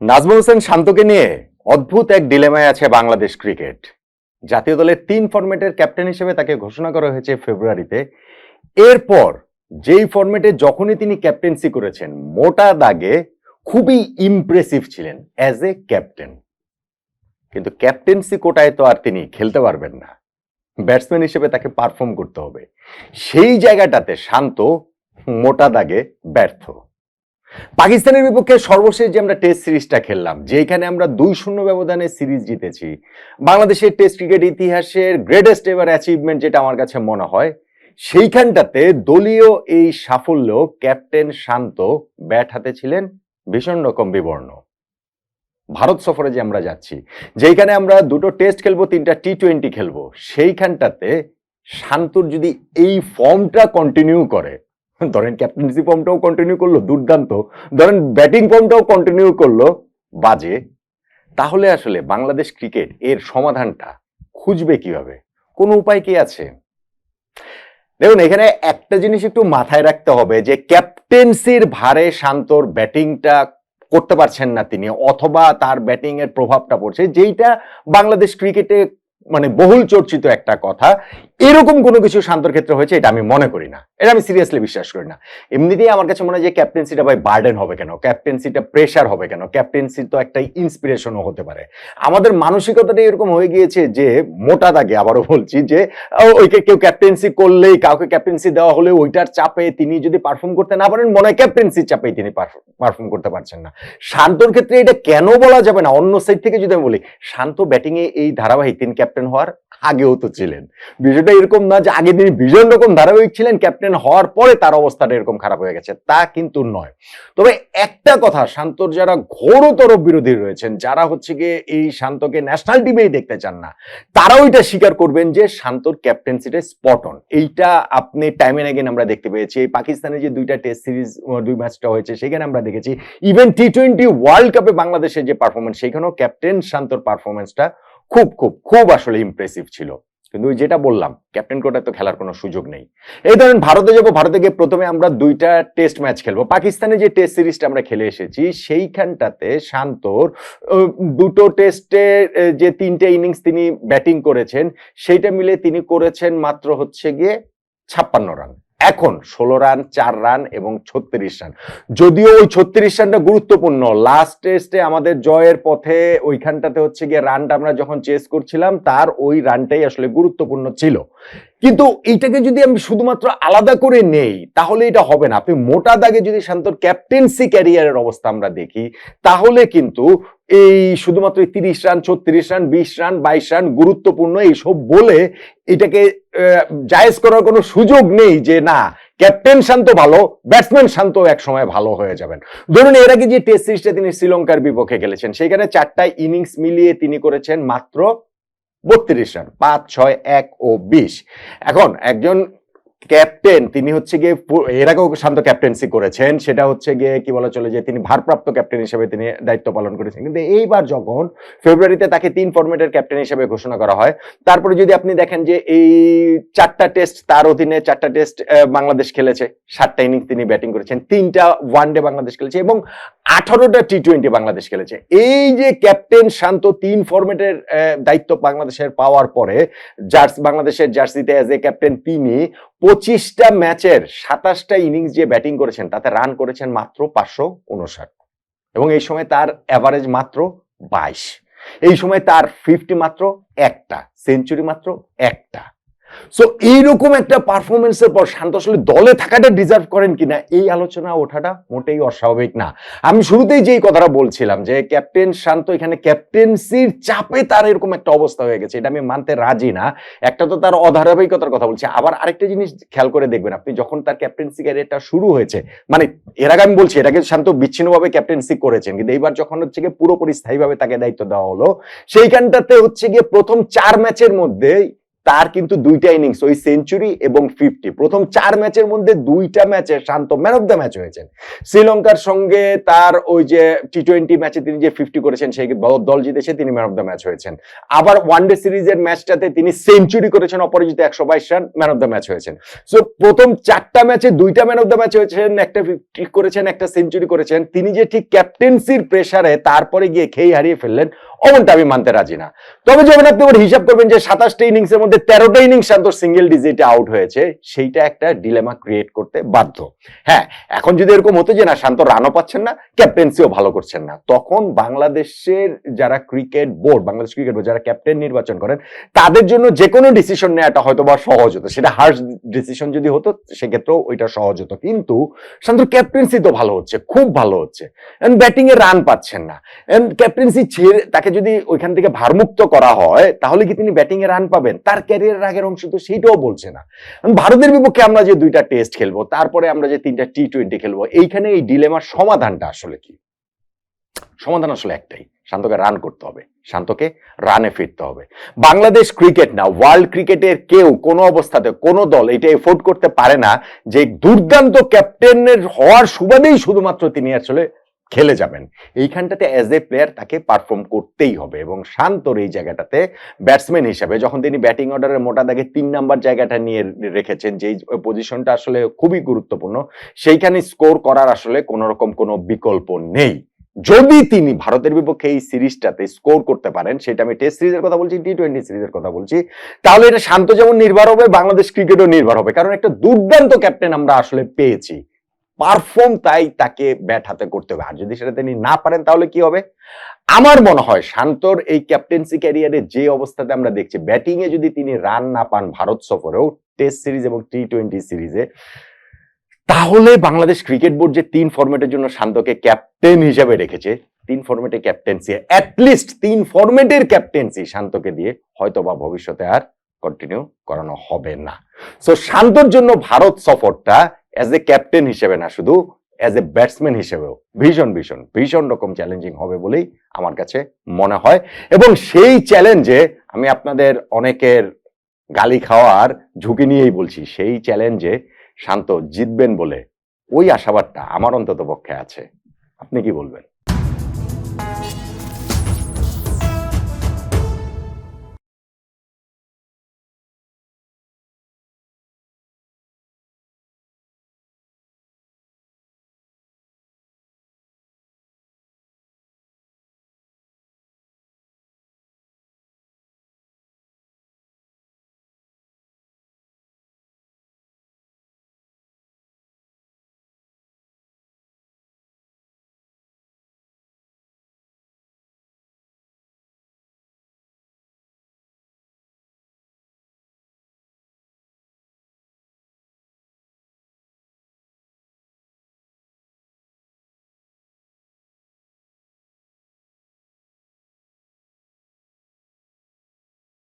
নাজমুল হোসেন শান্তকে নিয়ে অদ্ভুত এক ডিলেমায় আছে বাংলাদেশ ক্রিকেট। জাতীয় দলের তিন ফরম্যাটের ক্যাপ্টেন হিসেবে তাকে ঘোষণা করা হয়েছে ফেব্রুয়ারিতে। এরপর যেই ফরম্যাটে যখনই তিনি ক্যাপ্টেন্সি করেছেন, মোটা দাগে খুবই ইমপ্রেসিভ ছিলেন অ্যাজ এ ক্যাপ্টেন কিন্তু ক্যাপ্টেন্সি কোটায় তো আর তিনি খেলতে পারবেন না। ব্যাটসম্যান হিসেবে তাকে পারফর্ম করতে হবে। সেই জায়গাটাতে শান্ত মোটা দাগে ব্যর্থ। পাকিস্তানের বিপক্ষে সর্বশেষ যে আমরা টেস্ট সিরিজটা খেললাম যেখানে আমরা দুই শূন্য ব্যবধানে সিরিজ জিতেছি, বাংলাদেশের টেস্ট ক্রিকেট ইতিহাসের গ্রেটেস্ট এভার অ্যাচিভমেন্ট যেটা আমার কাছে মনে হয়, সেইখানটাতে দলীয় এই সাফল্য ক্যাপ্টেন শান্ত ব্যাট হাতে ছিলেন ভীষণ রকম বিবর্ণ। ভারত সফরে যে আমরা যাচ্ছি যেখানে আমরা দুটো টেস্ট খেলব, তিনটা টি টোয়েন্টি খেলব, সেইখানটাতে শান্তর যদি এই ফর্মটা কন্টিনিউ করে ধরেন ক্যাপ্টেন্সি ফর্মটাও কন্টিনিউ করল, দুর্দান্ত। ধরেন ব্যাটিং ফর্মটাও কন্টিনিউ করল, বাজে। তাহলে আসলে বাংলাদেশ ক্রিকেট এর সমাধানটা খুঁজবে কীভাবে? কোনো উপায় কি আছে? দেখুন, এখানে একটা জিনিস একটু মাথায় রাখতে হবে যে ক্যাপ্টেন্সির ভারে শান্তর ব্যাটিংটা করতে পারছেন না তিনি, অথবা তার ব্যাটিং এর প্রভাবটা পড়ছে, যেইটা বাংলাদেশ ক্রিকেটে মানে বহুল চর্চিত একটা কথা। এরকম কোনো কিছু শান্তর ক্ষেত্রে হয়েছে, এটা আমি মনে করি না। এটা আমি সিরিয়াসলি বিশ্বাস করি না। এমনিতেই আমার কাছে মনে হয় যে ক্যাপ্টেন্সিটা ভাই বার্ডেন হবে কেন? ক্যাপ্টেন্সিটা প্রেশার হবে কেন? ক্যাপ্টেন্সি তো একটা ইন্সপিরেশনও হতে পারে। আমাদের মানসিকতাটা এরকম হয়ে গিয়েছে যে, মোটা দাগে আবারও বলছি যে ওইকে কেউ ক্যাপ্টেন্সি করলেই, কাউকে ক্যাপ্টেন্সি দেওয়া হলে ওইটার চাপে তিনি যদি পারফর্ম করতে না পারেন, মনে হয় ক্যাপ্টেন্সির চাপেই তিনি পারফর্ম করতে পারছেন না। শান্তর ক্ষেত্রে এটা কেন বলা যাবে না? অন্য সাইড থেকে যদি আমি বলি, শান্ত ব্যাটিংয়ে এই ধারাবাহিক তিনি ক্যাপ্টেন হওয়ার আগেও তো ছিলেন। বিষয়টা এরকম না যে আগে তিনি ভীষণ রকম ধারাবাহিক ছিলেন, ক্যাপ্টেন হওয়ার পরে তার অবস্থাটা এরকম খারাপ হয়ে গেছে, তা কিন্তু নয়। তবে একটা কথা, শান্তর যারা ঘোরতর বিরোধী রয়েছেন, যারা হচ্ছে গিয়ে এই শান্তকে ন্যাশনাল টিমেই দেখতে চান না, তারাও এটা স্বীকার করবেন যে শান্তর ক্যাপ্টেন্সিটা স্পট অন এইটা আপনি টাইম এন্ড অ্যাগেন আমরা দেখতে পেয়েছি। এই পাকিস্তানে যে দুইটা টেস্ট সিরিজ দুই ম্যাচটা হয়েছে, সেখানে আমরা দেখেছি ইভেন টি টোয়েন্টি ওয়ার্ল্ড কাপে বাংলাদেশের যে পারফরমেন্স সেখানেও ক্যাপ্টেন শান্তর পারফরমেন্সটা খুব খুব খুব আসলে ইমপ্রেসিভ ছিল। কিন্তু যেটা বললাম ক্যাপ্টেন কোটায় তো খেলার কোনো সুযোগ নেই। এই ধরেন ভারতে যাব, ভারতে গিয়ে প্রথমে আমরা দুইটা টেস্ট ম্যাচ খেলব। পাকিস্তানে যে টেস্ট সিরিজটা আমরা খেলে এসেছি, সেইখানটাতে শান্তর দুটো টেস্টে যে তিনটে ইনিংস তিনি ব্যাটিং করেছেন, সেইটা মিলে তিনি করেছেন মাত্র হচ্ছে গিয়ে ছাপ্পান্ন রান এখন ষোলো রান, চার রান এবং ছত্রিশ রান। যদিও ওই ছত্রিশ রানটা গুরুত্বপূর্ণ লাস্ট টেস্টে আমাদের জয়ের পথে ওইখানটাতে হচ্ছে গিয়ে রানটা আমরা যখন চেস করছিলাম, তার ওই রানটাই আসলে গুরুত্বপূর্ণ ছিল। কিন্তু এইটাকে যদি আমি শুধুমাত্র আলাদা করে নেই, তাহলে এটা হবে না। আপনি মোটা দাগে যদি শান্তর ক্যাপ্টেন্সি ক্যারিয়ারের অবস্থা আমরা দেখি, তাহলে কিন্তু এই শুধুমাত্র তিরিশ রান, ছত্রিশ রান, বিশ রান, বাইশ রান গুরুত্বপূর্ণ এইসব বলে এটাকে জায়েজ করার কোনো সুযোগ নেই যে না, ক্যাপ্টেন শান্ত ভালো, ব্যাটসম্যান শান্ত এক সময় ভালো হয়ে যাবেন। ধরুন এর আগে যে টেস্ট সিরিজটা তিনি শ্রীলঙ্কার বিপক্ষে খেলেছেন, সেখানে চারটা ইনিংস মিলিয়ে তিনি করেছেন মাত্র বত্রিশ রান, পাঁচ, ছয়, এক ও বিশ। এখন একজন ক্যাপ্টেন, তিনি হচ্ছে গিয়ে এর আগেও শান্ত ক্যাপ্টেন্সি করেছেন, সেটা হচ্ছে গিয়ে কি বলা চলে যে তিনি ভারপ্রাপ্ত ক্যাপ্টেন হিসেবে তিনি দায়িত্ব পালন করেছেন। কিন্তু এইবার যখন ফেব্রুয়ারিতে তাকে তিন ফরম্যাটের ক্যাপ্টেন হিসেবে ঘোষণা করা হয়, তারপরে যদি আপনি দেখেন যে এই চারটা টেস্ট, তার অধীনে চারটা টেস্ট বাংলাদেশ খেলেছে, সাতটা ইনিংস তিনি ব্যাটিং করেছেন, তিনটা ওয়ান ডে বাংলাদেশ খেলেছে এবং আঠারোটা টি টোয়েন্টি বাংলাদেশ খেলেছে। এই যে ক্যাপ্টেন শান্ত তিন ফরম্যাটের দায়িত্ব বাংলাদেশের পাওয়ার পরে, জার্স, বাংলাদেশের জার্সিতে অ্যাজ এ ক্যাপ্টেন তিনি পঁচিশটা ম্যাচের সাতাশটা ইনিংস যে ব্যাটিং করেছেন, তাতে রান করেছেন মাত্র পাঁচশো উনষাট। এবং এই সময় তার অ্যাভারেজ মাত্র বাইশ। এই সময় তার ফিফটি মাত্র একটা সেঞ্চুরি মাত্র একটা। সো এইরকম একটা পারফরমেন্সের পর শান্ত আসলে দলে থাকাটা ডিজার্ভ করেন কিনা, এই আলোচনা ওঠাটা মোটেই অস্বাভাবিক না। আমি শুরুতেই যেই কথাটা বলছিলাম যে ক্যাপ্টেন শান্ত এখানে ক্যাপ্টেন্সির চাপে তার এরকম একটা অবস্থা হয়ে গেছে, এটা আমি মানতে রাজি না। একটা তো তার অধারাবাহিকতার কথা বলছি। আবার আরেকটা জিনিস খেয়াল করে দেখবেন, আপনি যখন তার ক্যাপ্টেন্সি ক্যারিয়ারটা শুরু হয়েছে মানে এর আগে আমি বলছি আগে শান্ত বিচ্ছিন্নভাবে ক্যাপ্টেন্সি করেছেন, কিন্তু এইবার যখন হচ্ছে গিয়ে পুরোপুরি স্থায়ীভাবে তাকে দায়িত্ব দেওয়া হলো, সেইখানটাতে হচ্ছে গিয়ে প্রথম চার ম্যাচের মধ্যে তার কিন্তু দুইটা ইনিংস ওই সেঞ্চুরি এবং ফিফটি প্রথম চার ম্যাচের মধ্যে দুইটা ম্যাচে Shanto man of the match হয়েছেন। শ্রীলঙ্কার সঙ্গে তার ওই যে টি টোয়েন্টি ম্যাচে তিনি যে ফিফটি করেছেন, সেই দল জিতেছে, তিনি ম্যান অফ দ্য ম্যাচ হয়েছেন। আবার ওয়ানডে সিরিজের ম্যাচটাতে তিনি সেঞ্চুরি করেছেন, অপরাজিত একশো বাইশ run man of the match হয়েছেন। সো প্রথম চারটা ম্যাচে দুইটা ম্যান অফ দ্য ম্যাচ হয়েছেন, একটা ফিফটি করেছেন, একটা সেঞ্চুরি করেছেন। তিনি যে ঠিক ক্যাপ্টেন্সির প্রেসারে তারপরে গিয়ে খেই হারিয়ে ফেললেন, অমনটা আমি মানতে রাজি না। তবে যখন আপনি হিসাব করবেন যে সাতাশটা ইনিংসের মধ্যে তেরোটা ইনিংস শান্ত সিঙ্গেল ডিজিটে আউট হয়েছে, সেইটা একটা ডিলেমা ক্রিয়েট করতে বাধ্য। হ্যাঁ এখন যদি এরকম হতো যে না, শান্ত রানও পাচ্ছেন না ক্যাপ্টেন্সিও ভালো করছেন না, তখন বাংলাদেশের যারা cricket board Bangladesh cricket board যারা ক্যাপ্টেন নির্বাচন করেন, তাদের জন্য যে কোনো ডিসিশন নেওয়াটা হয়তো বা সহজ হতো। সেটা হার্স ডিসিশন যদি হতো, সেক্ষেত্রেও ওইটা সহজ হতো। কিন্তু শান্ত ক্যাপ্টেন্সি তো ভালো হচ্ছে, খুব ভালো হচ্ছে। ব্যাটিং এ রান পাচ্ছেন না। ক্যাপ্টেন্সি ছেড়ে তাকে যদি ওইখান থেকে ভারমুক্ত করা হয়, তাহলে কি তিনি ব্যাটিং এ রান পাবেন? তার ক্যারিয়ারের আগের অংশ তো সেইটাও বলছে না। ভারতের বিপক্ষে আমরা যে দুইটা টেস্ট খেলব, তারপরে আমরা যে তিনটা টি টোয়েন্টি খেলব, এইখানে এই ডিলেমার সমাধানটা আসলে কি? সমাধান আসলে একটাই, শান্তকে রান করতে হবে। শান্তকে রানে ফিরতে হবে। বাংলাদেশ ক্রিকেট না ওয়ার্ল্ড ক্রিকেটের কেউ কোনো অবস্থাতে, কোনো দল এটা এফোর্ড করতে পারে না যে দুর্দান্ত ক্যাপ্টেনের হওয়ার সুবাদেই শুধুমাত্র তিনি আসলে খেলে যাবেন। এইখানটাতে অ্যাজ এ প্লেয়ার তাকে পারফর্ম করতেই হবে এবং শান্তর এই জায়গাটাতে ব্যাটসম্যান হিসাবে যখন তিনি ব্যাটিং অর্ডারের মোটা দাগে তিন নাম্বার জায়গাটা নিয়ে রেখেছেন, যেই পজিশনটা আসলে খুবই গুরুত্বপূর্ণ, সেইখানে স্কোর করার আসলে কোনো রকম কোনো বিকল্প নেই। যদি তিনি ভারতের বিপক্ষে এই সিরিজটাতে স্কোর করতে পারেন, সেটা আমি টেস্ট সিরিজের কথা বলছি টি টোয়েন্টি সিরিজের কথা বলছি, তাহলে এটা শান্ত যেমন নির্ভর হবে, বাংলাদেশ ক্রিকেটও নির্ভর হবে। কারণ একটা দুর্দান্ত ক্যাপ্টেন আমরা আসলে পেয়েছি। পারফর্ম তাই তাকে ব্যাট হাতে করতে হবে। আর যদি সেটা তিনি না পারেন, তাহলে কি হবে? আমার মনে হয় শান্তর এই ক্যাপ্টেন্সি ক্যারিয়ারে যে অবস্থাতে আমরা দেখছি ব্যাটিং এ যদি তিনি রান না পান ভারত সফরেও টেস্ট সিরিজ এবং টি টোয়েন্টি সিরিজে তাহলে বাংলাদেশ ক্রিকেট বোর্ড যে তিন ফরম্যাটের জন্য শান্তকে ক্যাপ্টেন হিসেবে রেখেছে, তিন ফরম্যাটে ক্যাপ্টেন্সি অ্যাটলিস্ট তিন ফরম্যাটের ক্যাপ্টেন্সি শান্তকে দিয়ে হয়তো বা ভবিষ্যতে আর কন্টিনিউ করানো হবে না। সো শান্তর জন্য ভারত সফরটা অ্যাজ এ ক্যাপ্টেন হিসেবে না, শুধু অ্যাজ এ ব্যাটসম্যান হিসেবেও ভীষণ ভীষণ ভীষণ রকম চ্যালেঞ্জিং হবে বলেই আমার কাছে মনে হয়। এবং সেই চ্যালেঞ্জে আমি আপনাদের অনেকের গালি খাওয়ার ঝুঁকি নিয়েই বলছি, সেই চ্যালেঞ্জে শান্ত জিতবেন বলে ওই আশাবাদটা আমার অন্তত পক্ষে আছে। আপনি কি বলবেন?